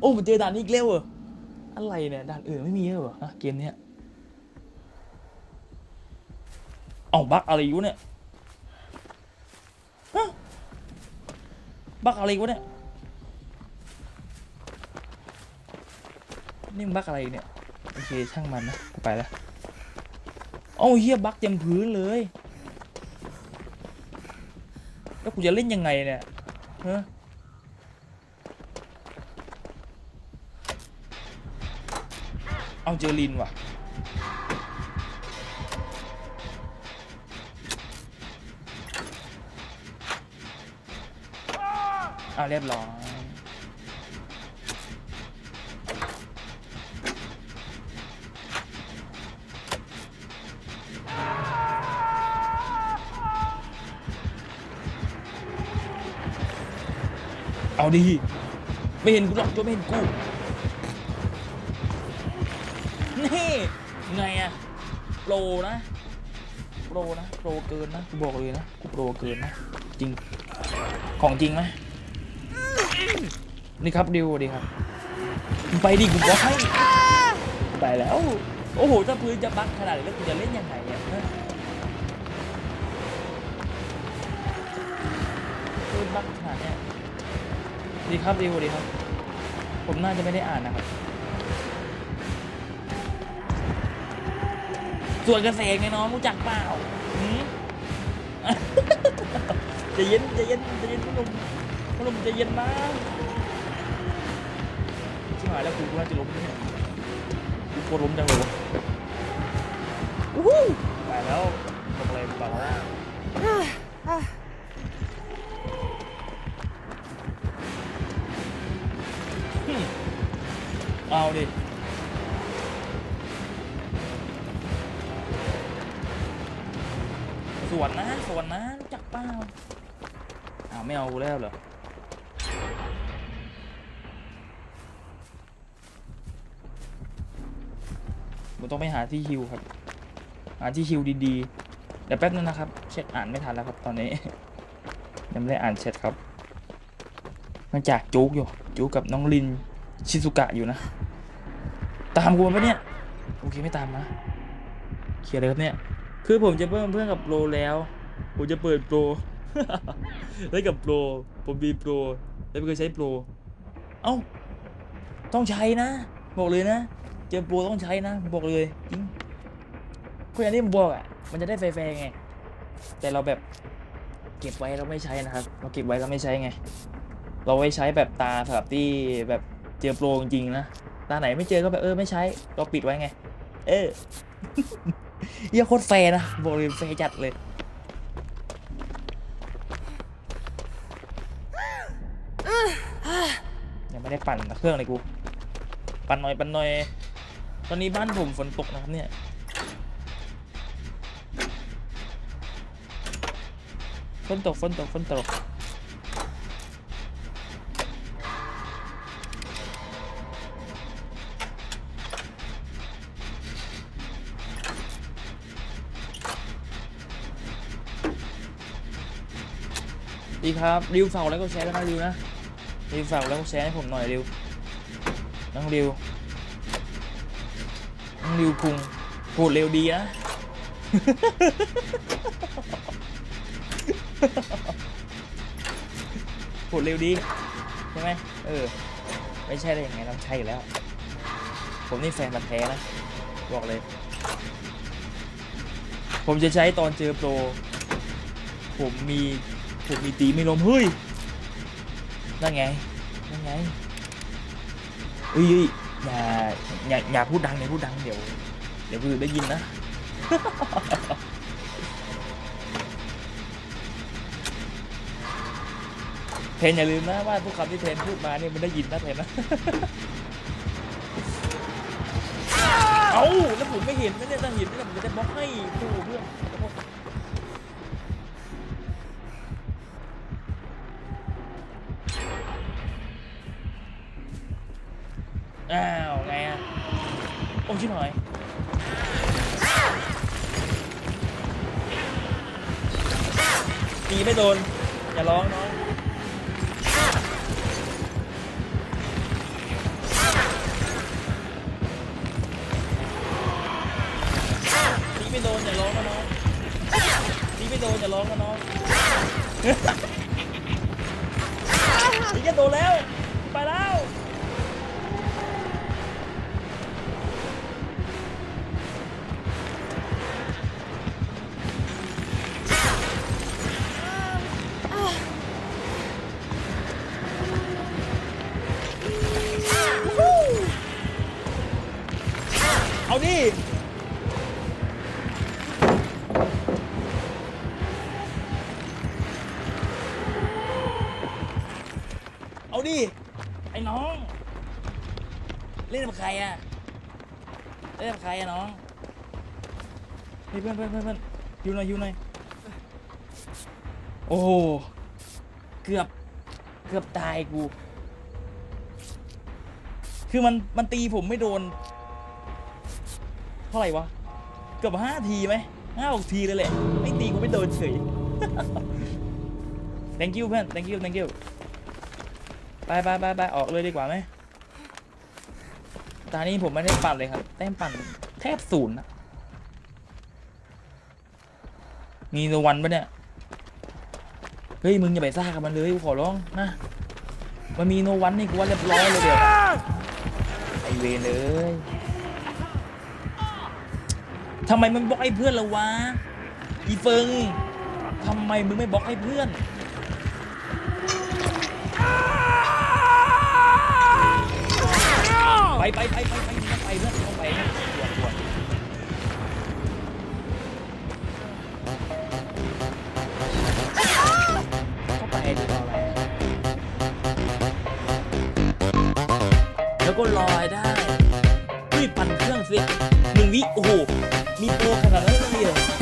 โอ้ผมเจอด่านนี้อีกแล้วเหรออะไรเนี่ยด่านอื่นไม่มีเหรอฮะเกมเนี้ยเอาบักอะไรอยู่เนี่ยบักอะไรวะเนี่ยนี่มันบักอะไรเนี่ยโอเคช่างมันนะไปแล้วเอ้าเฮียบักเต็มพื้นเลยแล้วกูจะเล่นยังไงเนี่ยฮะ เอาเจอลินว่ะ อ่าเรียบร้อย เอาดีไม่เห็นกูหรอกตัวไม่เห็นกู ไงอะโปรนะโปรนะโปรเกินนะกูบอกเลยนะกูโปรเกินนะจริงของจริงไหมนี่ครับดิวดีครับไปดิกูบอกให้ไปแล้ว โอ้โหถ้าพื้นจะบักขนาดนี้แล้วกูจะเล่นยังไงอะฮะพื้นบักขนาดเนี้ยดีครับดีสวัสดีครับ ผมน่าจะไม่ได้อ่านนะครับ ส่วนเกษตรไงน้องรู้จักเปล่าหืมใจะเย็นใจะเย็นใจะเย็นพ่อหนุ่มพ่อหนุ่มใจะเย็นมากชิบหายแล้วกูว่าจะล้มเนี่ยกูกลัวล้มจังเลยวะอู้หูไปแล้วบอกเลยบอกว่าหึเอาดิ วนนะสวนนะรู้จักเปล่าอ้าวไม่เอากูแล้วเหรอผมต้องไปหาที่ฮิวครับ หาที่ฮิวดีๆ เดี๋ยวแป๊บนึงนะครับ เช็ดอ่านไม่ทันแล้วครับ ตอนนี้ยังไม่ได้อ่านเช็ดครับมันจากจุกอยู่จุกกับน้องลินชิซุกะอยู่นะ ตามกูมาปะเนี่ย โอเคไม่ตามนะเคลียร์เลยครับเนี่ย คือผมจะเพิ่มเพื่อนกับโปรแล้ว ผมจะเปิดโปรแล้วกับโปรผมมีโปรแล้วไม่เคยใช้โปรเอ้าต้องใช้นะ บอกเลยนะเจอโปรต้องใช้นะ บอกเลยจริงก็อย่างที่ผมบอกอะมันจะได้แฟร์ไง แต่เราแบบเก็บไว้เราไม่ใช้นะครับ เราเก็บไว้เราไม่ใช้ไง เราไว้ใช้แบบตาสำหรับที่แบบเจอโปรจริงๆนะ ตาไหนไม่เจอก็แบบเออไม่ใช้ก็ปิดไว้ไง เออ เหี้ยโคตรแฟร์นะบอกเลยแฟร์จัดเลยยังไม่ได้ปั่นเครื่องเลยกู ปั่นหน่อยปั่นหน่อย ตอนนี้บ้านผมฝนตกนะครับเนี่ยฝนตกฝนตกฝนตก ดีครับริวฝากแล้วก็แชร์ด้วยนะริวนะริวฝากแล้วก็แชร์ให้ผมหน่อยริวน้องริวน้องริวพุงพูดเร็วดีนะพูดเร็วดีใช่ไหมเออไม่ใช่ได้ยังไงเราใช่อยู่แล้ว ผมนี่แฟนมันแท้นะบอกเลย ผมจะใช้ตอนเจอโปร ผมมี ผมมีตีไม่ล้มเฮ้ยนั่นไงนั่นไงเฮ้ยอย่าอย่าอย่าพูดดังอย่าพูดดังเดี๋ยวเดี๋ยวคือได้ยินนะเพนอย่าลืมนะว่าทุกคำที่เพนพูดมาเนี่ยมันได้ยินนะเพนนะเอาแล้วผมไม่เห็นนะเนี่ยถ้าเห็นเนี่ยผมจะได้บล็อกให้โอ้เพื่อน อ้าวไงอะ โอ้ชิบหายตีไม่โดน อย่าร้องน้องตีไม่โดน อย่าร้องนะน้องตีไม่โดน อย่าร้องนะน้องตีจะโดนแล้ว ไปแล้ว ดิเอาดิ ไอ้น้อง เล่นกับใครอะเล่นกับใครอะน้องเฮ้ยเพื่อนเพื่อนเพื่อนเพื่อนยูหน่อยยูหน่อยโอ้โหเกือบเกือบตายกู คือมันมันตีผมไม่โดน เท่าไหร่วะ เกือบห้าทีไหมห้าหกทีเลยแหละ ไม่ตีกูไม่โดนเฉย thank you เพื่อน thank you thank you ไปไปไปไปออกเลยดีกว่าไหมตอนนี้ผมไม่ได้ปั่นเลยครับ แต้มปั่นแทบศูนย์นะมีโนวันปะเนี่ย เฮ้ย มึงอย่าไปซ่ากับมันเลยขอร้องนะ มันมีโนวันนี่กูว่าเรียบร้อยเลยเดี๋ยวไอเวรเลย ทำไมมันบล็อกไอ้เพื่อนละวะอีเฟิงทำไมมึงไม่บล็อกให้เพื่อน ไปไปไปไปไปไปเพื่อนต้องไปเพื่อนด่วนด่วนเข้าไปดูรออะไรแล้วก็ลอยได้รีบปั่นเครื่องสิหนึ่งวิโอ้โห มีโปรข